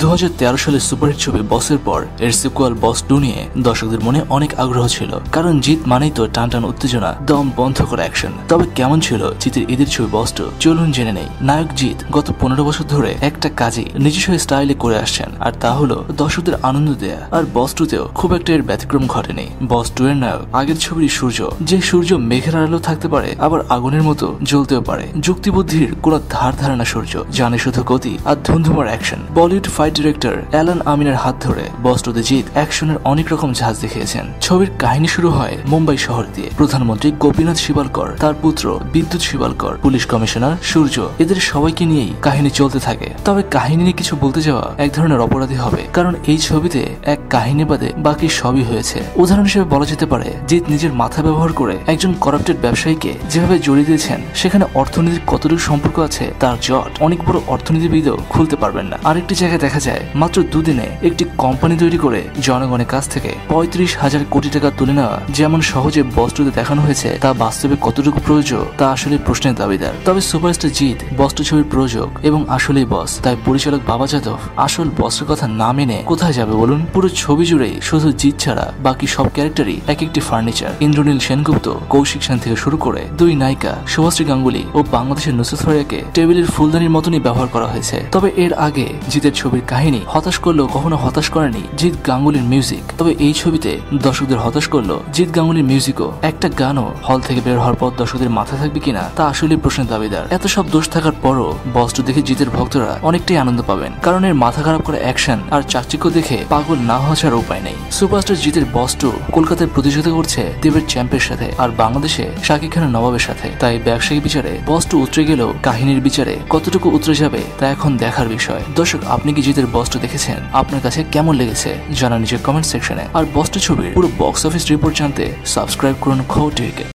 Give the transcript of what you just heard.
দু সালের সুপারহিট ছবি বসের পর এর সিকুয়াল বস টু নিয়ে দর্শকদের মনে অনেক আগ্রহ ছিল। কারণ জিত মানেই তো টান টান উত্তেজনা, দম বন্ধ করা অ্যাকশন তবে কেমন ছিল জিতের ঈদের ছবি বস টু, চলুন জেনে নেই। নায়ক জিত গত পনেরো বছর ধরে একটা কাজই নিজস্ব স্টাইলে করে আসছেন, আর তা হলো দর্শকদের আনন্দ দেয়া। আর বস টুতেও খুব একটা এর ব্যতিক্রম ঘটেনি। বস টু এর নায়ক, আগের ছবির সূর্য। যে সূর্য মেঘের আলো থাকতে পারে, আবার আগুনের মতো জ্বলতেও পারে। যুক্তিবুদ্ধির কোন ধার ধারণা সূর্য। জানে শুধু গতি আর ধুমধুমার action Bollywood fight director Alan আমিনের হাত ধরে বস্তুতে জিত অ্যাকশনের অনেক রকম ঝাঁজ দেখিয়েছেন। ছবির কাহিনী শুরু হয় মুম্বাই শহর দিয়ে। প্রধানমন্ত্রী গোপীনাথ শিবালকর, তার পুত্র বিদ্যুৎ শিবালকর, পুলিশ কমিশনার সূর্য এদের সবাইকে নিয়েই কাহিনী চলতে থাকে। তবে কাহিনী নিয়ে কিছু বলতে যাওয়া এক ধরনের অপরাধী হবে, কারণ এই ছবিতে এক কাহিনী বাদে বাকি সবই হয়েছে। উদাহরণ হিসেবে বলা যেতে পারে, জিৎ নিজের মাথা ব্যবহার করে একজন করাপ্টেড ব্যবসায়ীকে যেভাবে জড়িয়ে দিয়েছেন, সেখানে অর্থনীতির কতটুকু সম্পর্ক আছে তার জট। অনেক বড় অর্থনীতিবিদও খুলতে পারবেন না। আরেকটি জায়গায় দেখা যায়। মাত্র দুদিনে একটি কোম্পানি তৈরি করে জনগণের কাছ থেকে পঁয়ত্রিশ হাজার কোটি টাকা তুলে নেওয়া যেমন সহজে বস্ত্রতে দেখানো হয়েছে, তা বাস্তবে কতটুকু প্রয়োজন তা আসলে প্রশ্নের দাবিদার। তবে সুপারস্টার জিৎ বস্ত্র ছবির প্রযোজক এবং আসলেই বস, তাই পরিচালক বাবা যাদব আসল বস্ত্রের কথা না মেনে কোথায় যাবে বলুন? পুরো ছবি জুড়েই শুধু জিৎ ছাড়া বাকি সব ক্যারেক্টারই এক একটি ফার্নিচার। ইন্দ্রনীল সেনগুপ্ত কৌশিক সেন থেকে শুরু করে দুই নায়িকা শুভশ্রী গাঙ্গুলি ও বাংলাদেশের নুসরত ফারিয়াকে টেবিলের ফুলদানির মতনই ব্যবহার করা হয়েছে। তবে এর আগে জিতের ছবির কাহিনী হতাশ করলেও কখনো হতাশ করেনি জিৎ গাঙ্গুলির মিউজিক তবে এই ছবিতে দর্শকদের হতাশ করল জিৎ গাঙ্গুলির মিউজিকও একটা গানও হল থেকে বের হওয়ার পর দর্শকদের মাথা থাকবে কিনা তা আসলে প্রশ্নের দাবিদার। এত সব দোষ থাকার পরও বস্ত্র দেখে জিতের ভক্তরা অনেকটাই আনন্দ পাবেন। কারণ এর মাথা খারাপ করা অ্যাকশন আর চাকচিক্য দেখে পাগল না হওয়া ছাড়া উপায় নেই। সুপারস্টার জিতের বস্ত্র কলকাতায় প্রতিযোগিতা করছে দেবের চ্যাম্পের সাথে আর বাংলাদেশে শাকিব খানের নবাবের সাথে। তাই ব্যবসায়িক বিচারে বস্ত্র উতরে গেলেও কাহিনীর বিচারে কতটুকু উতরে যাবে তা এখন দেখার বিষয়। দর্শক, আপনি কি জিতের বস্ত্র দেখেছেন? আপনার কাছে কেমন লেগেছে? জানা নিজের কমেন্ট সেকশনে আর বস্ত্র ছবির পুরো বক্স অফিস রিপোর্ট জানতে সাবস্ক্রাইব করুন খবর টিভিকে